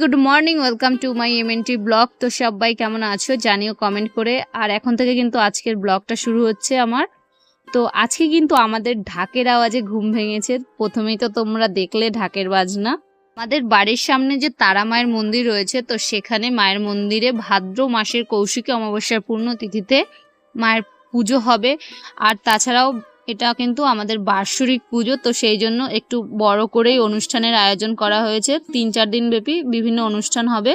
Good morning, welcome to my MNT blog. তো সবাই কেমন আছো জানিও কমেন্ট করে। আর এখন থেকে কিন্তু আজকের ব্লগটা শুরু হচ্ছে আমার। তো আজকে কিন্তু আমাদের ঢাকের আওয়াজে ঘুম ভেঙেছে। প্রথমেই তো তোমরা দেখলে ঢাকের বাজনা। আমাদের বাড়ির সামনে যে তারা মায়ের মন্দির রয়েছে, তো সেখানে মায়ের মন্দিরে ভাদ্র মাসের কৌশিকী অমাবস্যার পূর্ণ তিথিতে মায়ের পুজো হবে। আর তাছাড়াও এটা কিন্তু আমাদের বার্ষিক পুজো, তো সেই জন্য একটু বড় করেই অনুষ্ঠানের আয়োজন করা হয়েছে। তিন চার দিন ব্যাপী বিভিন্ন অনুষ্ঠান হবে।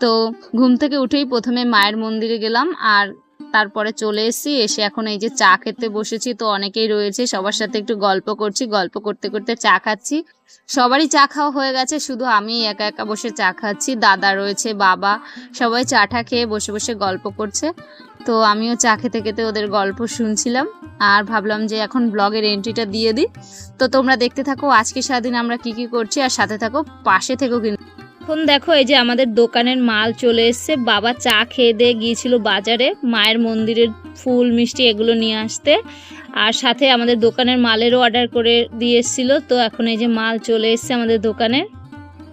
তো ঘুম থেকে উঠেই প্রথমে মায়ের মন্দিরে গেলাম আর তারপরে চলে এসেছি, এসে এখন এই যে চা খেতে বসেছি, তো অনেকেই রয়েছে, সবার সাথে একটু গল্প করছি, গল্প করতে করতে চা খাচ্ছি। সবারই চা খাওয়া হয়ে গেছে, শুধু আমি একা একা বসে চা খাচ্ছি, দাদা রয়েছে, বাবা, সবাই চাটা খেয়ে বসে বসে গল্প করছে। তো আমিও চা খেতে খেতে ওদের গল্প শুনছিলাম, আর ভাবলাম যে এখন ব্লগের এন্ট্রিটা দিয়ে দিই। তো তোমরা দেখতে থাকো, আজকে সারাদিন আমরা কি কি করছি, আর সাথে থাকো, পাশে থেকেও কিন্তু। এখন দেখো এই যে আমাদের দোকানের মাল চলে এসছে। বাবা চা খেয়ে দিয়ে গিয়েছিল বাজারে, মায়ের মন্দিরের ফুল, মিষ্টি এগুলো নিয়ে আসতে। আর সাথে আমাদের দোকানের মালেরও অর্ডার করে দিয়ে এসেছিল। তো এখন এই যে মাল চলে এসছে আমাদের দোকানে।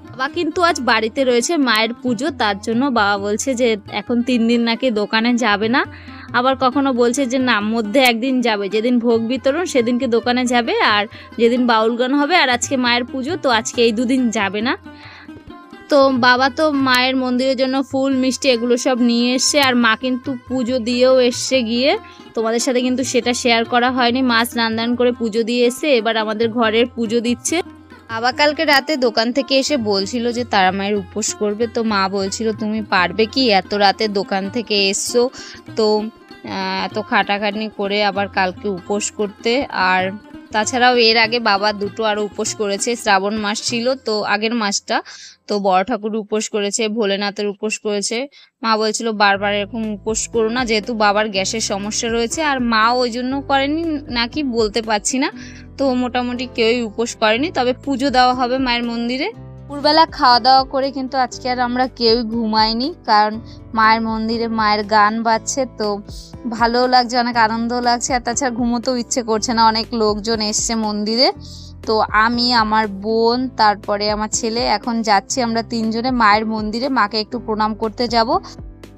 বাবা কিন্তু আজ বাড়িতে রয়েছে মায়ের পুজো, তার জন্য বাবা বলছে যে এখন তিন দিন নাকি দোকানে যাবে না। আবার কখনো বলছে যে না, মধ্যে একদিন যাবে, যেদিন ভোগ বিতরণ সেদিনকে দোকানে যাবে। আর যেদিন বাউল গান হবে আর আজকে মায়ের পুজো, তো আজকে এই দুদিন যাবে না। তো বাবা তো মায়ের মন্দিরের জন্য ফুল, মিষ্টি এগুলো সব নিয়ে এসছে আর মা কিন্তু পুজো দিয়েও এসছে গিয়ে। তোমাদের সাথে কিন্তু সেটা শেয়ার করা হয়নি। মা স্নান দান করে পুজো দিয়ে এসে এবার আমাদের ঘরের পুজো দিচ্ছে। বাবা কালকে রাতে দোকান থেকে এসে বলছিল যে তারা মায়ের উপোস করবে। তো মা বলছিল, তুমি পারবে কি? এত রাতে দোকান থেকে এসছো তো এত খাটাখাটনি করে আবার কালকে উপোস করতে। আর তাছাড়াও এর আগে বাবা দুটো আরও উপোস করেছে, শ্রাবণ মাস ছিল তো আগের মাসটা, তো বড় ঠাকুর উপোস করেছে, ভোলেনাথের উপোস করেছে। মা বলছিল, বারবার এরকম উপোস করো না, যেহেতু বাবার গ্যাসের সমস্যা রয়েছে, আর মা ওই জন্য করেনি, নাকি বলতে পারছি না। তো মোটামুটি কেউই উপোস করেনি, তবে পুজো দেওয়া হবে মায়ের মন্দিরে। দুপুরবেলা খাওয়া দাওয়া করে কিন্তু আজকে আর আমরা কেউই ঘুমাইনি, কারণ মায়ের মন্দিরে মায়ের গান বাজছে, তো ভালোও লাগছে, অনেক আনন্দও লাগছে, আর তাছাড়া ঘুমোতেও ইচ্ছে করছে না, অনেক লোকজন এসছে মন্দিরে। তো আমি, আমার বোন, তারপরে আমার ছেলে, এখন যাচ্ছি আমরা তিনজনে মায়ের মন্দিরে, মাকে একটু প্রণাম করতে যাব।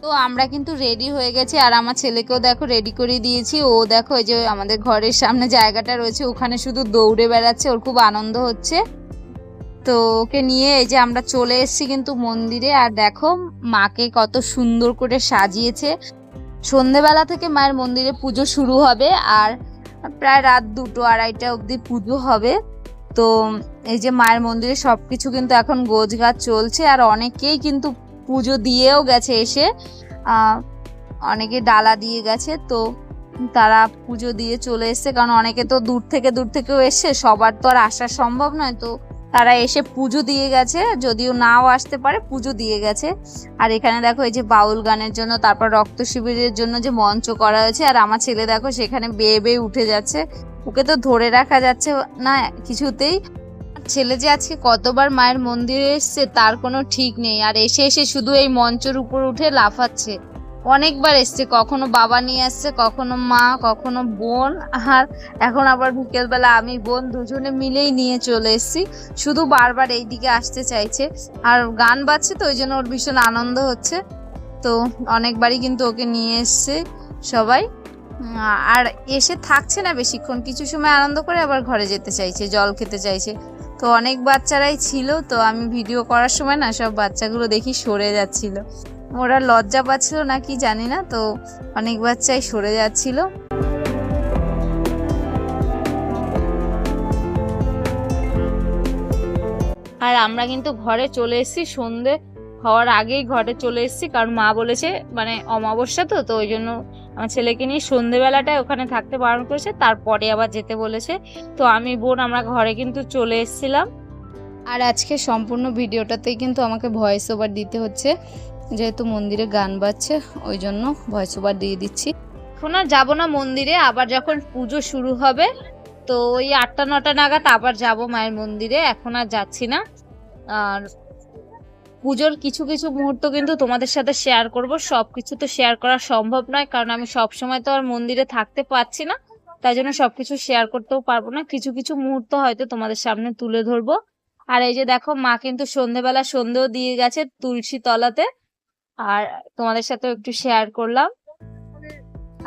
তো আমরা কিন্তু রেডি হয়ে গেছি, আর আমার ছেলেকেও দেখো রেডি করে দিয়েছি, ও দেখো এই যে আমাদের ঘরের সামনে জায়গাটা রয়েছে, ওখানে শুধু দৌড়ে বেড়াচ্ছে, ওর খুব আনন্দ হচ্ছে। তো ওকে নিয়ে এই যে আমরা চলে এসেছি কিন্তু মন্দিরে। আর দেখো, মাকে কত সুন্দর করে সাজিয়েছে। সন্ধেবেলা থেকে মায়ের মন্দিরে পুজো শুরু হবে আর প্রায় রাত দুটো আড়াইটা অবধি পুজো হবে। তো এই যে মায়ের মন্দিরে সব কিছু কিন্তু এখন গোছ গাছ চলছে আর অনেকেই কিন্তু পুজো দিয়েও গেছে এসে। অনেকে ডালা দিয়ে গেছে, তো তারা পুজো দিয়ে চলে এসছে। কারণ অনেকে তো দূর থেকে দূর থেকেও এসছে, সবার তো আর আসা সম্ভব নয়। তো তারা এসে পুজো দিয়ে গেছে, যদিও নাও আসতে পারে, পুজো দিয়ে গেছে। আর এখানে দেখো এই যে বাউল গানের জন্য, তারপর রক্ত শিবিরের জন্য যে মঞ্চ করা হয়েছে, আর আমার ছেলে দেখো সেখানে বেয়ে বেয়ে উঠে যাচ্ছে। ওকে তো ধরে রাখা যাচ্ছে না কিছুতেই। ছেলে যে আজকে কতবার মায়ের মন্দিরে এসছে, তার কোনো ঠিক নেই। আর এসে এসে শুধু এই মঞ্চের উপর উঠে লাফাচ্ছে। অনেকবার এসছে, কখনো বাবা নিয়ে আসছে, কখনো মা, কখনো বোন, আর এখন আবার বিকেলবেলা আমি বোন দুজনে মিলেই নিয়ে চলে এসেছি। শুধু বারবার এই দিকে আসতে চাইছে, আর গান বাজছে তো, ওই জন্য ওর ভীষণ আনন্দ হচ্ছে। তো অনেকবারই কিন্তু ওকে নিয়ে এসছে সবাই। আর এসে থাকছে না বেশিক্ষণ, কিছু সময় আনন্দ করে আবার ঘরে যেতে চাইছে, জল খেতে চাইছে। তো অনেক বাচ্চারাই ছিল, তো আমি ভিডিও করার সময় না সব বাচ্চাগুলো দেখি সরে যাচ্ছিল। ওরা লজ্জা পাচ্ছিল না কি জানি না তো অনেক বাচ্চাই সরে যাচ্ছিল। আর আমরা কিন্তু ঘরে চলে এসেছি সন্ধে হওয়ার আগেই ঘরে চলে এসেছি কারণ মা বলেছে মানে অমাবস্যা তো তো ওই জন্য আমার ছেলেকে নিয়ে সন্ধেবেলাটায় ওখানে থাকতে বারণ করেছে তারপরে আবার যেতে বলেছে। তো আমি বোন আমরা ঘরে কিন্তু চলে এসেছিলাম। আর আজকে সম্পূর্ণ ভিডিওটাতেই কিন্তু আমাকে ভয়েস ওভার দিতে হচ্ছে। যেহেতু মন্দিরে গান বাজছে, ওই জন্য ভয়েস ওভার দিয়ে দিচ্ছি। এখন আর যাব না মন্দিরে, আবার যখন পুজো শুরু হবে, তো ওই আটটা, নটা নাগাদ আবার যাব মায়ের মন্দিরে, এখন আর যাচ্ছি না। আর পুজোর কিছু কিছু মুহূর্ত কিন্তু তোমাদের সাথে শেয়ার করব সব কিছু তো শেয়ার করা সম্ভব নয়, কারণ আমি সব সময় তো আর মন্দিরে থাকতে পারছি না, তাই জন্য সবকিছু শেয়ার করতেও পারব না। কিছু কিছু মুহূর্ত হয়তো তোমাদের সামনে তুলে ধরবো। আর এই যে দেখো, মা কিন্তু সন্ধেবেলা সন্ধেও দিয়ে গেছে তুলসী তলাতে আর তোমাদের সাথেও একটু শেয়ার করলাম।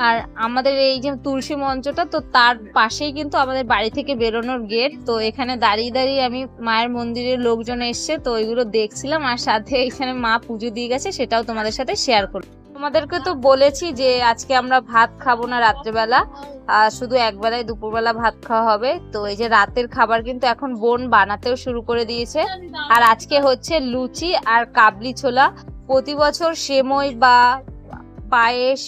আর আমাদের এই যে তুলসী মঞ্চটা, তো তার পাশেই কিন্তু আমাদের বাড়ি থেকে বেরোনোর গেট তো এখানে দাঁড়িয়ে দাঁড়িয়ে আমি মায়ের মন্দিরের লোকজন এসছে, তো ওইগুলো দেখছিলাম, আর সাথে এখানে মা পুজো দিয়ে গেছে, সেটাও তোমাদের সাথে শেয়ার করলাম। তোমাদেরকে তো বলেছি যে আজকে আমরা ভাত খাব না রাত্রেবেলা, আর শুধু একবেলায় দুপুরবেলা ভাত খাওয়া হবে, তো এই যে রাতের খাবার কিন্তু এখন বোন বানাতেও শুরু করে দিয়েছে। আর আজকে হচ্ছে লুচি আর কাবলি ছোলা প্রতি বছর সেমই বা পায়েস,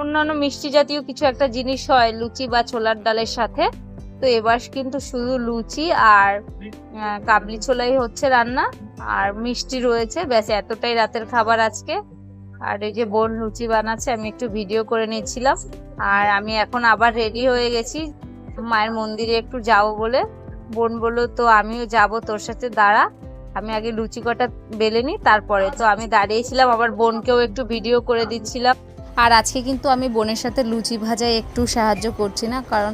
অন্যান্য মিষ্টি জাতীয় কিছু একটা জিনিস হয়, লুচি বা ছোলার ডালের সাথে। তো এবার কিন্তু শুধু লুচি আর কাবলি ছোলাই হচ্ছে রান্না। আর মিষ্টি রয়েছে, ব্যাস এতটাই রাতের খাবার আজকে। আর এই যে বোন লুচি বানাচ্ছে, আমি একটু ভিডিও করে নিয়েছিলাম আর আমি এখন আবার রেডি হয়ে গেছি, মায়ের মন্দিরে একটু যাব বলে। বোন বলল, তো আমিও যাব, তোর সাথে দাঁড়া। আমি আগে লুচি কটা বেলে নিই, তারপরে তো আমি দাঁড়িয়েছিলাম, আবার বোনকেও একটু ভিডিও করে দিচ্ছিলাম। আর আজকে কিন্তু আমি বোনের সাথে লুচি ভাজায় একটু সাহায্য করছি না, কারণ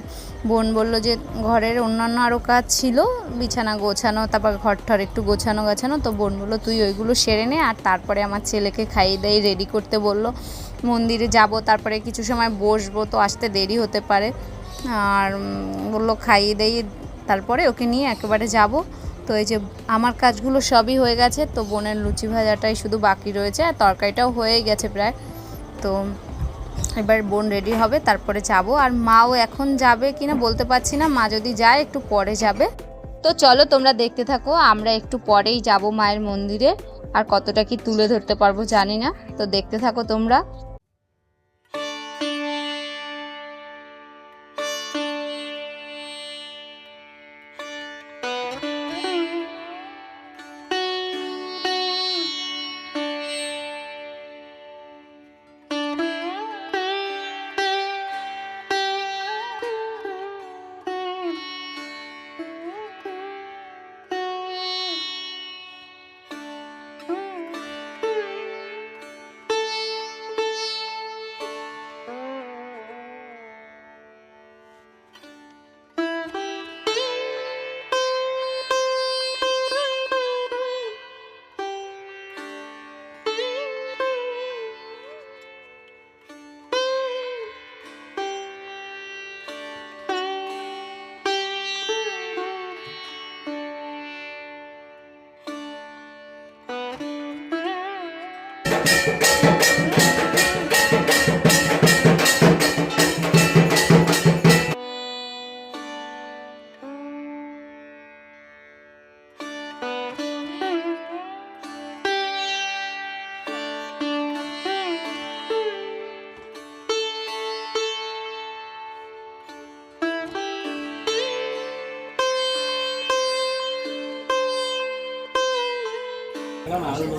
বোন বলল যে ঘরের অন্যান্য আরও কাজ ছিল, বিছানা গোছানো, তারপর ঘর ঠর একটু গোছানো গাছানো, তো বোন বলল, তুই ওইগুলো সেরে নে। আর তারপরে আমার ছেলেকে খাইয়ে দেয় রেডি করতে বলল, মন্দিরে যাব, তারপরে কিছু সময় বসবো, তো আসতে দেরি হতে পারে। আর বলল, খাইয়ে দেই তারপরে ওকে নিয়ে একেবারে যাব। তো এই যে আমার কাজগুলো সবই হয়ে গেছে, তো বোনের লুচি ভাজাটাই শুধু বাকি রয়েছে আর তরকারিটাও হয়েই গেছে প্রায়। তো এবার বোন রেডি হবে, তারপরে যাব। আর মাও এখন যাবে কিনা বলতে পারছি না, মা যদি যায় একটু পরে যাবে। তো চলো তোমরা দেখতে থাকো, আমরা একটু পরেই যাব মায়ের মন্দিরে। আর কতটা কি তুলে ধরতে পারব জানি না, তো দেখতে থাকো তোমরা।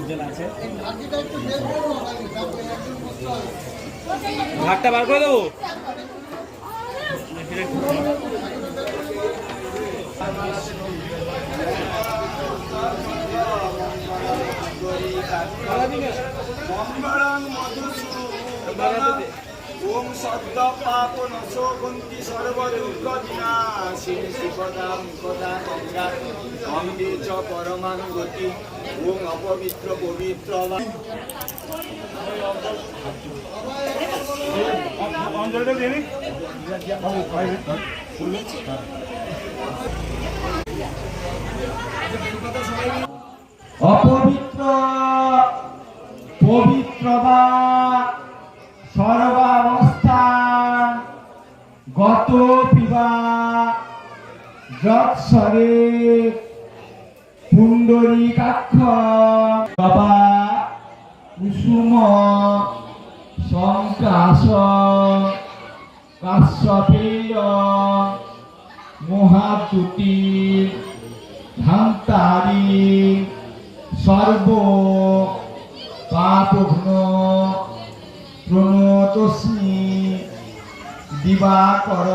লোকজন আছে। ঘাটটা বার করে দেবো? মধুসূদন ওম সদ্য পাপ নশো কুন্তি সর্বদুঃখ বিনাশিনী শিবদাম কদা গঙ্গা অম্বে চ পরমানুগতি ওম অপবিত্র পবিত্র অঞ্জলিটা দিয়ে নি সংকাশ কাশ্যপেয় মহাদ্যুতি ধান্তারি সর্ব পাপঘ্ন প্রণতস্মি দিবাকর।